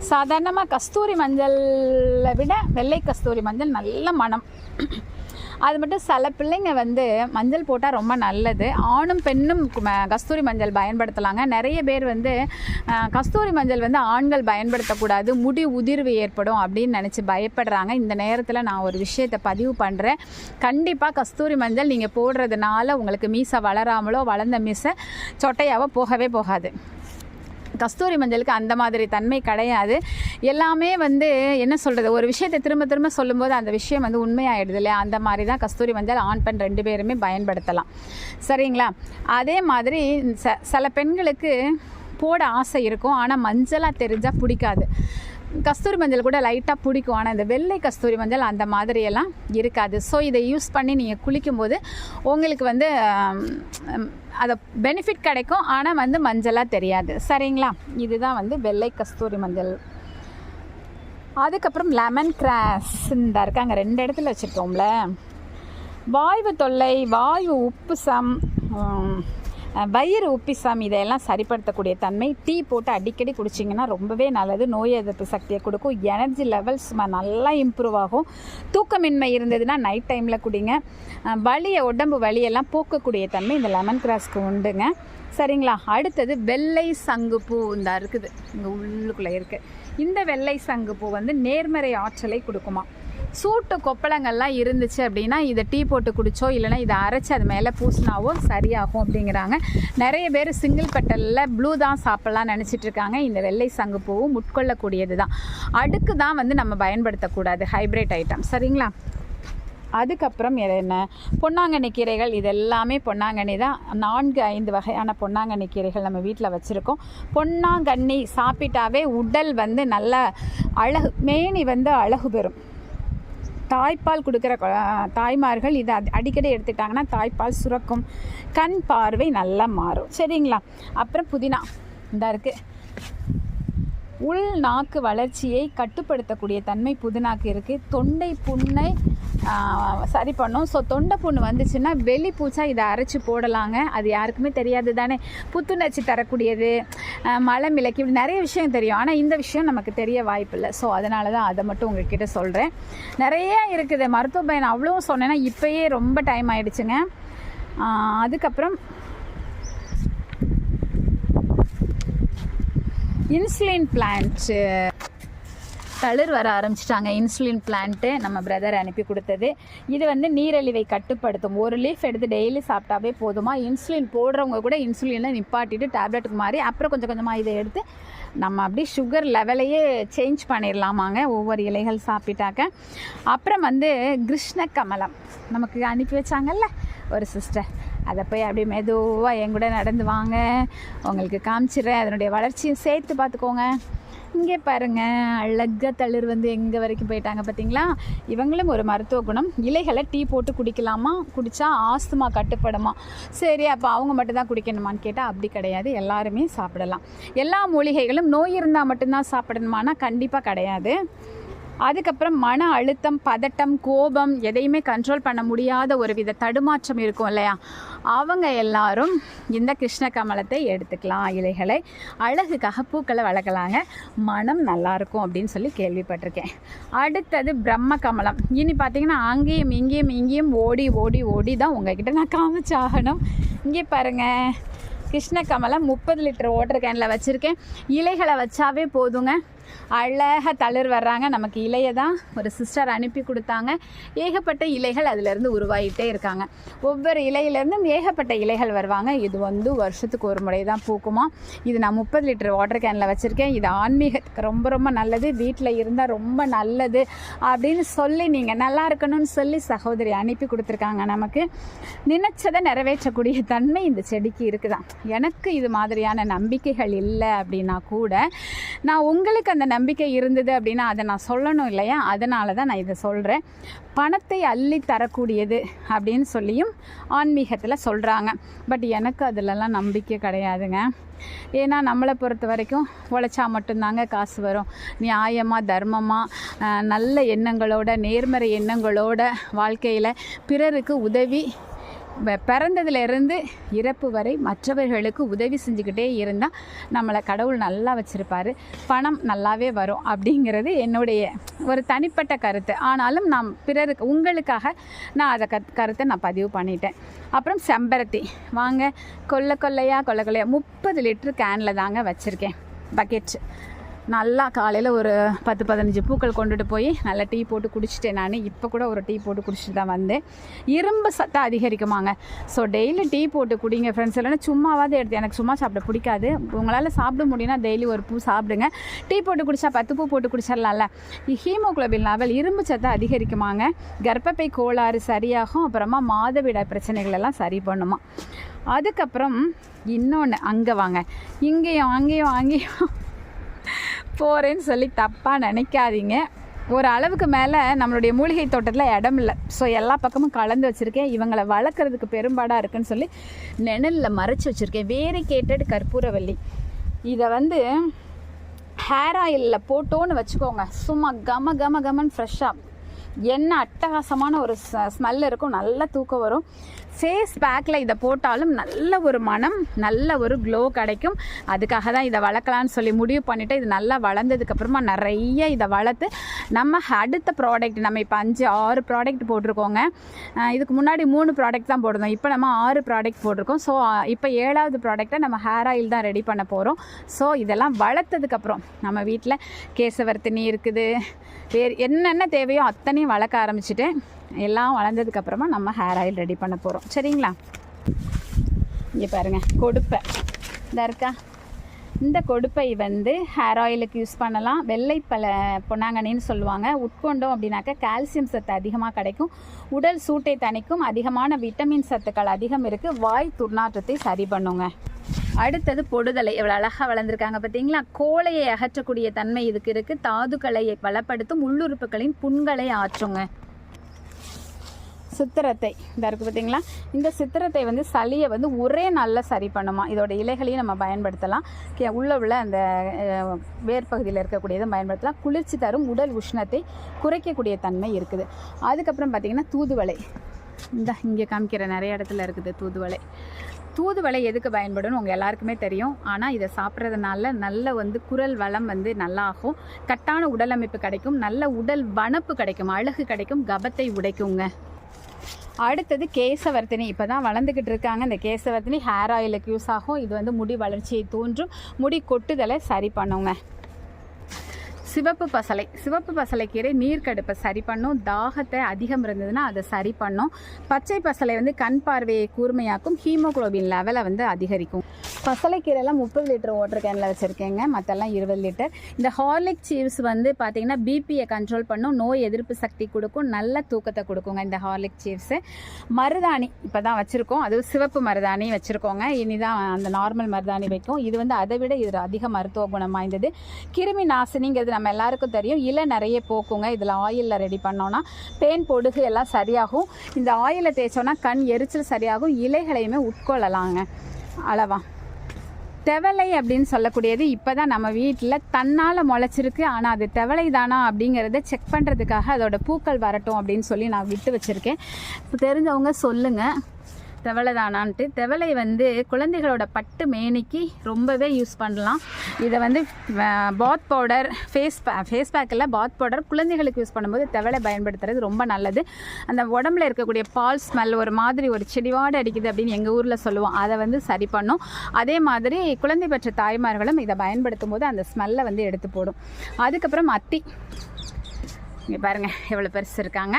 சாதாரணமாக கஸ்தூரி மஞ்சளை விட வெள்ளை கஸ்தூரி மஞ்சள் நல்ல மனம் அது மட்டும் சில பிள்ளைங்க வந்து மஞ்சள் போட்டால் ரொம்ப நல்லது. ஆணும் பெண்ணும் ம- கஸ்தூரி மஞ்சள் பயன்படுத்தலாங்க. நிறைய பேர் வந்து கஸ்தூரி மஞ்சள் வந்து ஆண்கள் பயன்படுத்தக்கூடாது. முடி உதிர்வு ஏற்படும் அப்படின்னு நினச்சி பயப்படுறாங்க. இந்த நேரத்தில் நான் ஒரு விஷயத்தை பதிவு பண்ணுறேன் கண்டிப்பாக கஸ்தூரி மஞ்சள் நீங்கள் போடுறதுனால உங்களுக்கு மீசை வளராமலோ வளர்ந்த மீசை சொட்டையாவோ போகவே போகாது. கஸ்தூரி மஞ்சளுக்கு அந்த மாதிரி தன்மை கிடையாது. எல்லாமே வந்து என்ன சொல்கிறது ஒரு விஷயத்தை திரும்ப திரும்ப சொல்லும்போது அந்த விஷயம் வந்து உண்மையாகிடுது இல்லையா? அந்த மாதிரி தான் கஸ்தூரி மஞ்சள் ஆண் பெண் ரெண்டு பேருமே பயன்படுத்தலாம். சரிங்களா? அதே மாதிரி ச சில பெண்களுக்கு போட ஆசை இருக்கும். ஆனால் மஞ்சளாக தெரிஞ்சால் பிடிக்காது. கஸ்தூரி மஞ்சள் கூட லைட்டாக பிடிக்கும். ஆனால் இந்த வெள்ளை கஸ்தூரி மஞ்சள் அந்த மாதிரியெல்லாம் இருக்காது. ஸோ இதை யூஸ் பண்ணி நீங்கள் குளிக்கும்போது உங்களுக்கு வந்து அதை பெனிஃபிட் கிடைக்கும். ஆனால் வந்து மஞ்சளாக தெரியாது. சரிங்களா? இதுதான் வந்து வெள்ளை கஸ்தூரி மஞ்சள். அதுக்கப்புறம் லெமன் கிராஸ் இந்த இருக்காங்க. ரெண்டு இடத்துல வச்சுருக்கோம்ல. வாய்வு தொல்லை வாயு உப்புசம் சம் வயிறு உப்பிசாமி இதையெல்லாம் சரிப்படுத்தக்கூடிய தன்மை டீ போட்டு அடிக்கடி குடிச்சிங்கன்னா ரொம்பவே நல்லது. நோய் எதிர்ப்பு சக்தியை கொடுக்கும். எனர்ஜி லெவல்ஸ் நல்லா இம்ப்ரூவ் ஆகும். தூக்கமின்மை இருந்ததுன்னா நைட் டைமில் குடிங்க. அஹ், வலியை உடம்பு வலியெல்லாம் போக்கக்கூடிய தன்மை இந்த லெமன் கிராஸ்க்கு உண்டுங்க. சரிங்களா? அடுத்தது வெள்ளை சங்குப்பூ இந்த இருக்குது. இங்கே உள்ளுக்குள்ளே இருக்குது இந்த வெள்ளை சங்குப்பூ வந்து நேர்மறை ஆற்றலை கொடுக்குமா? சூட்டு கொப்பளங்கள்லாம் இருந்துச்சு அப்படின்னா இதை டீ போட்டு குடிச்சோ இல்லைன்னா இதை அரைச்சி அது மேலே பூசினாவோ சரியாகும் அப்படிங்கிறாங்க. நிறைய பேர் சிங்கிள் கட்டலில் ப்ளூ தான் சாப்பிட்லாம் நினச்சிட்டு இருக்காங்க. இந்த வெள்ளை சங்குப்பூவும் உட்கொள்ளக்கூடியது தான். அடுக்கு தான் வந்து நம்ம பயன்படுத்தக்கூடாது ஹைப்ரிட் ஐட்டம் சரிங்களா? அதுக்கப்புறம் என்ன? பொன்னாங்கண்ணி கீரைகள் இது எல்லாமே பொன்னாங்கண்ணி தான். நான்கு ஐந்து வகையான பொன்னாங்கண்ணி கீரைகள் நம்ம வீட்டில் வச்சுருக்கோம். பொன்னாங்கண்ணி சாப்பிட்டாவே உடல் வந்து நல்ல அழகு மேனி வந்து அழகு பெறும். தாய்ப்பால் கொடுக்குற தாய்மார்கள் இதை அடி- அடிக்கடி எடுத்துக்கிட்டாங்கன்னா தாய்ப்பால் சுரக்கும். கண் பார்வை நல்லா மாறும். சரிங்களா? அப்புறம் புதினா. இந்த இருக்குது உள் நாக்கு வளர்ச்சியை கட்டுப்படுத்தக்கூடிய தன்மை புதுநாக்கு இருக்குது தொண்டை புண்ணை சரி பண்ணும். ஸோ தொண்டை புண்ணு வந்துச்சுன்னா வெளி பூச்சா இதை அரைச்சி போடலாங்க. அது யாருக்குமே தெரியாது தானே. புத்துணர்ச்சி தரக்கூடியது மலம் இலக்கி இப்படி நிறைய விஷயம் தெரியும். ஆனால் இந்த விஷயம் நமக்கு தெரிய வாய்ப்பில்லை. ஸோ அதனால தான் அதை மட்டும் உங்ககிட்ட சொல்கிறேன் நிறைய இருக்குது. மருத்துவ பயன் அவ்வளோ சொன்னேன்னா இப்போயே ரொம்ப டைம் ஆயிடுச்சுங்க. அதுக்கப்புறம் இன்சுலின் பிளான்ட்டு தளிர் வர ஆரம்பிச்சிட்டாங்க. இன்சுலின் பிளான்ட்டு நம்ம பிரதர் அனுப்பி கொடுத்தது. இது வந்து நீரழிவை கட்டுப்படுத்தும். ஒரு லீஃப் எடுத்து டெய்லி சாப்பிட்டாவே போதுமா? இன்சுலின் போடுறவங்க கூட இன்சுலினை நிப்பாட்டிட்டு டேப்லெட்டுக்கு மாறி அப்புறம் கொஞ்சம் கொஞ்சமாக இதை எடுத்து நம்ம அப்படியே சுகர் லெவலையே சேஞ்ச் பண்ணிடலாமாங்க ஒவ்வொரு இலைகள் சாப்பிட்டாக்க. அப்புறம் வந்து கிருஷ்ண கமலம் நமக்கு அனுப்பி வச்சாங்கல்ல ஒரு சிஸ்டர் அதை போய் அப்படியே மெதுவாக என் கூட நடந்து வாங்க. உங்களுக்கு காமிச்சிடுறேன். அதனுடைய வளர்ச்சியும் சேர்த்து பார்த்துக்கோங்க. இங்கே பாருங்கள் அழகாக தளிர் வந்து எங்கே வரைக்கும் போயிட்டாங்க பார்த்தீங்களா? இவங்களும் ஒரு மருத்துவ குணம். இலைகளை டீ போட்டு குடிக்கலாமா? குடித்தா ஆஸ்துமா கட்டுப்படுமா? சரி அப்போ அவங்க மட்டும்தான் குடிக்கணுமான்னு கேட்டால் அப்படி கிடையாது. எல்லாருமே சாப்பிடலாம். எல்லா மூலிகைகளும் நோய் இருந்தால் மட்டும்தான் சாப்பிடணுமானா கண்டிப்பாக கிடையாது. அதுக்கப்புறம் மன அழுத்தம் பதட்டம் கோபம் எதையுமே கண்ட்ரோல் பண்ண முடியாத ஒரு வித தடுமாற்றம் இருக்கும் இல்லையா? அவங்க எல்லாரும் இந்த கிருஷ்ண கமலத்தை எடுத்துக்கலாம். இலைகளை அழகுக்காக பூக்களை வளர்க்கலாங்க. மனம் நல்லாயிருக்கும் அப்படின்னு சொல்லி கேள்விப்பட்டிருக்கேன். அடுத்தது பிரம்ம கமலம். இனி பார்த்தீங்கன்னா அங்கேயும் இங்கேயும் இங்கேயும் ஓடி ஓடி ஓடி தான் உங்ககிட்ட நான் காமிச்சாகணும். இங்கே பாருங்கள் கிருஷ்ண கமலம் முப்பது லிட்டர் வாட்டர் கேனில் வச்சுருக்கேன். இலைகளை வச்சாவே போதுங்க. அழகாக தளிர் வர்றாங்க. நமக்கு இலையை தான் ஒரு சிஸ்டர் அனுப்பி கொடுத்தாங்க. ஏகப்பட்ட இலைகள் அதிலேருந்து உருவாகிட்டே இருக்காங்க. ஒவ்வொரு இலையிலேருந்தும் ஏகப்பட்ட இலைகள் வருவாங்க. இது வந்து வருஷத்துக்கு ஒரு முறை தான் பூக்குமா. இது நான் முப்பது லிட்டர் வாட்டர் கேனில் வச்சுருக்கேன். இது ஆன்மீகத்துக்கு ரொம்ப ரொம்ப நல்லது. வீட்டில் இருந்தால் ரொம்ப நல்லது அப்படின்னு சொல்லி நீங்கள் நல்லா இருக்கணும்னு சொல்லி சகோதரி அனுப்பி கொடுத்துருக்காங்க நமக்கு. நினைச்சதை நிறைவேற்றக்கூடிய தன்மை இந்த செடிக்கு இருக்குதான். எனக்கு இது மாதிரியான நம்பிக்கைகள் இல்லை அப்படின்னா கூட நான் உங்களுக்கு அந்த நம்பிக்கை இருந்தது அப்படின்னா அதை நான் சொல்லணும் இல்லையா? அதனால தான் நான் இதை சொல்கிறேன் பணத்தை அள்ளி தரக்கூடியது அப்படின்னு சொல்லியும் ஆன்மீகத்தில் சொல்கிறாங்க பட் எனக்கு அதிலலாம் நம்பிக்கை கிடையாதுங்க. ஏன்னா நம்மளை பொறுத்த வரைக்கும் உழைச்சா மட்டும்தாங்க காசு வரும். நியாயமாக தர்மமாக நல்ல எண்ணங்களோட நேர்மறை எண்ணங்களோட வாழ்க்கையில் பிறருக்கு உதவி பிறந்ததுலேருந்து இறப்பு வரை மற்றவர்களுக்கு உதவி செஞ்சுக்கிட்டே இருந்தால் நம்மளை கடவுள் நல்லா வச்சுருப்பாரு. பணம் நல்லாவே வரும் அப்படிங்கிறது என்னுடைய ஒரு தனிப்பட்ட கருத்து. ஆனாலும் நான் பிறருக்கு உங்களுக்காக நான் அதை கத் கருத்தை நான் பதிவு பண்ணிட்டேன். அப்புறம் செம்பருத்தி. வாங்க கொல்ல கொல்லையாக கொல்ல கொல்லையாக முப்பது லிட்டர் கேனில் தாங்க வச்சுருக்கேன். பக்கெட். நல்லா காலையில் ஒரு பத்து பதினஞ்சு பூக்கள் கொண்டுட்டு போய் நல்லா டீ போட்டு குடிச்சிட்டேன் நான். இப்போ கூட ஒரு டீ போட்டு குடிச்சிட்டு தான் வந்தேன். இரும்பு சத்தம் அதிகரிக்குமாங்க. ஸோ டெய்லி டீ போட்டு குடிங்க ஃப்ரெண்ட்ஸ் இல்லைன்னா சும்மாவாவது எடுத்து எனக்கு சும்மா சாப்பிட பிடிக்காது. உங்களால் சாப்பிட முடியும்னா டெய்லி ஒரு பூ சாப்பிடுங்க. டீ போட்டு குடிச்சா பத்து பூ போட்டு குடிச்சிடலாம்ல. ஹீமோக்ளோபின் லெவல் இரும்பு சத்தம் அதிகரிக்குமாங்க. கர்ப்பப்பை கோளாறு சரியாகும். அப்புறமா மாதவிடாய் பிரச்சனைகள் எல்லாம் சரி பண்ணுமா. அதுக்கப்புறம் இன்னொன்று அங்கே வாங்க. இங்கேயும் அங்கேயும் அங்கேயும் போகிறேன்னு சொல்லி தப்பாக நினைக்காதீங்க. ஒரு அளவுக்கு மேலே நம்மளுடைய மூலிகை தோட்டத்தில் இடம் இல்லை. ஸோ எல்லா பக்கமும் கலந்து வச்சுருக்கேன். இவங்களை வளர்க்குறதுக்கு பெரும்பாடாக இருக்குன்னு சொல்லி நிழலில் மறைச்சி வச்சுருக்கேன். வேரிகேட்டட் கற்பூரவல்லி இதை வந்து ஹேர் ஆயிலில் போட்டோன்னு வச்சுக்கோங்க. சும்மா கம கம கமன்னு ஃப்ரெஷ்ஷாக என்ன அட்டகாசமான ஒரு ஸ்மெல் இருக்கும். நல்ல தூக்கம் வரும். ஃபேஸ் பேக்கில் இதை போட்டாலும் நல்ல ஒரு மனம் நல்ல ஒரு க்ளோ கிடைக்கும். அதுக்காக தான் இதை வளர்க்கலான்னு சொல்லி முடிவு பண்ணிவிட்டு இது நல்லா வளர்ந்ததுக்கப்புறமா நிறைய இதை வளர்த்து நம்ம அடுத்த ப்ராடக்ட் நம்ம இப்போ அஞ்சு ஆறு ப்ராடக்ட் போட்டிருக்கோங்க. இதுக்கு முன்னாடி மூணு ப்ராடக்ட் தான் போட்டிருந்தோம். இப்போ நம்ம ஆறு ப்ராடக்ட் போட்டிருக்கோம். ஸோ இப்போ ஏழாவது ப்ராடக்டை நம்ம ஹேர் ஆயில் தான் ரெடி பண்ண போகிறோம் ஸோ இதெல்லாம் வளர்த்ததுக்கப்புறம் நம்ம வீட்டில் கேசவர்த்தினி இருக்குது. வேறு என்னென்ன தேவையோ அத்தனையும் வளர்க்க ஆரம்பிச்சுட்டு எல்லாம் வளர்ந்ததுக்கப்புறமா நம்ம ஹேர் ஆயில் ரெடி பண்ண போகிறோம் சரிங்களா? இங்கே பாருங்கள் கொடுப்பை இதாக இருக்கா? இந்த கொடுப்பை வந்து ஹேர் ஆயிலுக்கு யூஸ் பண்ணலாம். வெள்ளைப்பழ பொன்னாங்கண்ணின்னு சொல்லுவாங்க. உட்கொண்டோம் அப்படின்னாக்கா கால்சியம் சத்து அதிகமாக கிடைக்கும். உடல் சூட்டை தணிக்கும். அதிகமான விட்டமின் சத்துக்கள் அதிகம் இருக்குது வாய் துர்நாற்றத்தை சரி பண்ணுங்க. அடுத்தது பொடுதலை. எவ்வளோ அழகாக வளர்ந்துருக்காங்க பார்த்தீங்களா கோழையை அகற்றக்கூடிய தன்மை இதுக்கு இருக்குது தாதுக்களை பலப்படுத்தும் உள்ளுறுப்புகளின் புண்களை ஆற்றுங்க. சித்திரத்தை இதாக இருக்குது பார்த்தீங்களா இந்த சித்திரத்தை வந்து சளியை வந்து ஒரே நாளில் சரி பண்ணுமா? இதோட இலைகளையும் நம்ம பயன்படுத்தலாம். உள்ள உள்ள அந்த வேர்பகுதியில் இருக்கக்கூடியதை பயன்படுத்தலாம். குளிர்ச்சி தரும் உடல் உஷ்ணத்தை குறைக்கக்கூடிய தன்மை இருக்குது. அதுக்கப்புறம் பார்த்தீங்கன்னா தூதுவளை. இந்த இங்கே காமிக்கிற நிறைய இடத்துல இருக்குது தூதுவளை. தூதுவளை எதுக்கு பயன்படும் உங்கள் எல்லாருக்குமே தெரியும். ஆனால் இதை சாப்பிட்றதுனால நல்ல வந்து குரல் வளம் வந்து நல்லாகும். கட்டான உடல் அமைப்பு கிடைக்கும். நல்ல உடல் வனப்பு கிடைக்கும். அழகு கிடைக்கும். கபத்தை உடைக்குங்க. அடுத்தது கேசவர்த்தினி. இப்போ தான் வளர்ந்துக்கிட்டு இருக்காங்க. இந்த கேசவர்த்தினி ஹேர் ஆயிலுக்கு யூஸ் ஆகும். இது வந்து முடி வளர்ச்சியை தோன்றும் முடி கொட்டுதலை சரி பண்ணுங்க. சிவப்பு பசலை. சிவப்பு பசலைக்கீரை நீர்க்கடுப்பை சரி பண்ணும். தாகத்தை அதிகம் இருந்ததுன்னா அதை சரி பண்ணும். பச்சை பசலை வந்து கண் பார்வையை கூர்மையாக்கும். ஹீமோக்ளோபின் லெவலை வந்து அதிகரிக்கும். பசலைக்கீரைலாம் முப்பது லிட்டர் வாட்டர் கேனில் வச்சுருக்கேங்க. மற்றெல்லாம் இருபது லிட்டர். இந்த ஹார்லிக் சீவ்ஸ் வந்து பார்த்திங்கன்னா பிபியை கண்ட்ரோல் பண்ணும். நோய் எதிர்ப்பு சக்தி கொடுக்கும். நல்ல தூக்கத்தை கொடுக்குங்க இந்த ஹார்லிக் சீவ்ஸு மருதாணி இப்போ தான் வச்சுருக்கோம். அதுவும் சிவப்பு மருதாணி வச்சுருக்கோங்க. இனிதான் அந்த நார்மல் மருதாணி வைக்கும். இது வந்து அதை விட இது அதிக மருத்துவ குணம் வாய்ந்தது. கிருமி நாசினிங்கிறது நம்ம எல்லாருக்கும் தெரியும். இலை நிறைய போக்குங்க. இதில் ஆயிலில் ரெடி பண்ணோன்னா பேன் பொடுகு எல்லாம் சரியாகும். இந்த ஆயிலை தேய்ச்சோன்னா கண் எரிச்சல் சரியாகும். இலைகளையுமே உட்கொள்ளலாங்க. அளவா. தெவலை அப்படின்னு சொல்லக்கூடியது இப்போ தான் நம்ம வீட்டில் தன்னால் முளைச்சிருக்கு. ஆனால் அது தெவலை தானா அப்படிங்கிறத செக் பண்ணுறதுக்காக அதோட பூக்கள் வரட்டும் அப்படின்னு சொல்லி நான் விட்டு வச்சுருக்கேன். இப்போ தெரிஞ்சவங்க சொல்லுங்கள் தெவலை தானான்ட்டு தெவலை வந்து குழந்தைகளோட பட்டு மேனிக்கு ரொம்பவே யூஸ் பண்ணலாம். இதை வந்து பாத் பவுடர் ஃபேஸ் பே ஃபேஸ் பேக்கில் பாத் பவுடர் குழந்தைகளுக்கு யூஸ் பண்ணும்போது தெவலை பயன்படுத்துறது ரொம்ப நல்லது. அந்த உடம்புல இருக்கக்கூடிய பால் ஸ்மெல் ஒரு மாதிரி ஒரு செடிவாடு அடிக்குது அப்படின்னு எங்கள் ஊரில் சொல்லுவோம். அதை வந்து சரி பண்ணும். அதே மாதிரி குழந்தை பெற்ற தாய்மார்களும் இதை பயன்படுத்தும் போது அந்த ஸ்மெல்லை வந்து எடுத்து போடும். அதுக்கப்புறம் அத்தி. இங்கே பாருங்கள் எவ்வளோ பெருசு இருக்காங்க.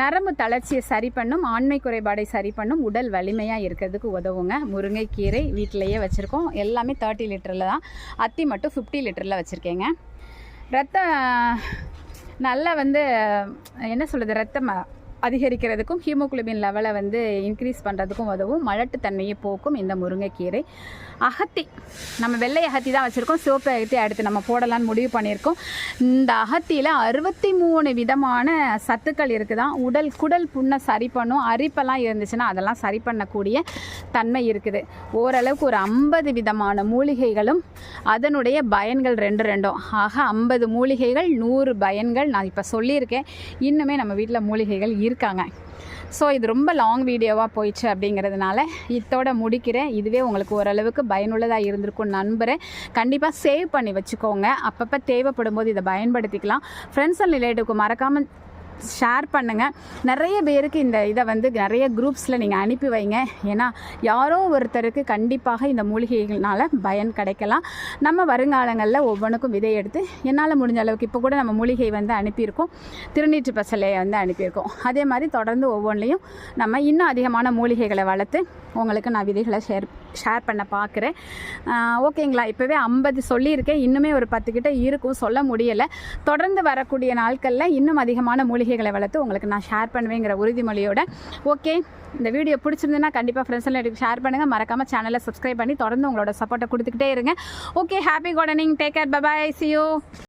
நரம்பு தளர்ச்சியை சரி பண்ணும் ஆண்மை குறைபாடை சரி பண்ணும் உடல் வலிமையாக இருக்கிறதுக்கு உதவுங்க. முருங்கைக்கீரை வீட்டிலையே வச்சுருக்கோம். எல்லாமே தேர்ட்டி லிட்டரில் தான். அத்தி மட்டும் ஃபிஃப்டி லிட்டரில் வச்சுருக்கேங்க. ரத்த நல்லா வந்து என்ன சொல்கிறது ரத்தம் அதிகரிக்கிறதுக்கும் ஹீமோகுளோபின் லெவலை வந்து இன்க்ரீஸ் பண்ணுறதுக்கும் உதவும். மலட்டுத்தன்மையை போக்கும் இந்த முருங்கைக்கீரை. அகத்தி. நம்ம வெள்ளை அகத்தி தான் வச்சுருக்கோம். சிவப்பு அகத்தி அடுத்து நம்ம போடலான்னு முடிவு பண்ணியிருக்கோம். இந்த அகத்தியில் அறுபத்தி மூணு விதமான சத்துக்கள் இருக்குதான் உடல் குடல் புண்ணை சரி பண்ணும் அரிப்பெல்லாம் இருந்துச்சுன்னா அதெல்லாம் சரி பண்ணக்கூடிய தன்மை இருக்குது. ஓரளவுக்கு ஒரு ஐம்பது விதமான மூலிகைகளும் அதனுடைய பயன்கள் ரெண்டு ரெண்டும். ஆக ஐம்பது மூலிகைகள் நூறு பயன்கள் நான் இப்போ சொல்லியிருக்கேன். இன்னுமே நம்ம வீட்டில் மூலிகைகள் இருக்காங்க. ஸோ இது ரொம்ப லாங் வீடியோவாக போயிடுச்சு அப்படிங்கிறதுனால இதோட முடிக்கிறேன். இதுவே உங்களுக்கு ஓரளவுக்கு பயனுள்ளதாக இருந்திருக்கும் நண்பரேன் கண்டிப்பாக சேவ் பண்ணி வச்சுக்கோங்க. அப்பப்போ தேவைப்படும் போது இதை பயன்படுத்திக்கலாம். ஃப்ரெண்ட்ஸ் அண்ட் ரிலேட்டிவ்க்கு மறக்காமல் ஷேர் பண்ணுங்கள் நிறைய பேருக்கு இந்த இதை வந்து நிறைய குரூப்ஸில் நீங்கள் அனுப்பி வைங்க. ஏன்னா யாரோ ஒருத்தருக்கு கண்டிப்பாக இந்த மூலிகைகள்னால பயன் கிடைக்கலாம். நம்ம வருங்காலங்களில் ஒவ்வொன்றுக்கும் விதை எடுத்து என்னால் முடிஞ்ச அளவுக்கு இப்போ கூட நம்ம மூலிகை வந்து அனுப்பியிருக்கோம். திருநீற்று பசலையை வந்து அனுப்பியிருக்கோம். அதே மாதிரி தொடர்ந்து ஒவ்வொன்றிலையும் நம்ம இன்னும் அதிகமான மூலிகைகளை வளர்த்து உங்களுக்கு நான் விதைகளை ஷேர் ஷேர் பண்ண பார்க்குறேன். ஓகேங்களா? இப்போவே ஐம்பது சொல்லியிருக்கேன். இன்னுமே ஒரு பத்து கிட்ட இருக்கும். சொல்ல முடியலை. தொடர்ந்து வரக்கூடிய நாட்களில் இன்னும் அதிகமான மூலிகை மூலிகைகளை வளர்த்து உங்களுக்கு நான் ஷேர் பண்ணுவேங்கிற உறுதிமொழியோட ஓகே இந்த வீடியோ பிடிச்சிருந்துன்னா கண்டிப்பாக ஃப்ரெண்ட்ஸ் எல்லாம் ஷேர் பண்ணுங்கள் மறக்காமல் சேனலை சப்ஸ்கிரைப் பண்ணி தொடர்ந்து உங்களோட சப்போர்ட்டை கொடுத்துக்கிட்டே இருங்க. Okay happy gardening take care bye bye see you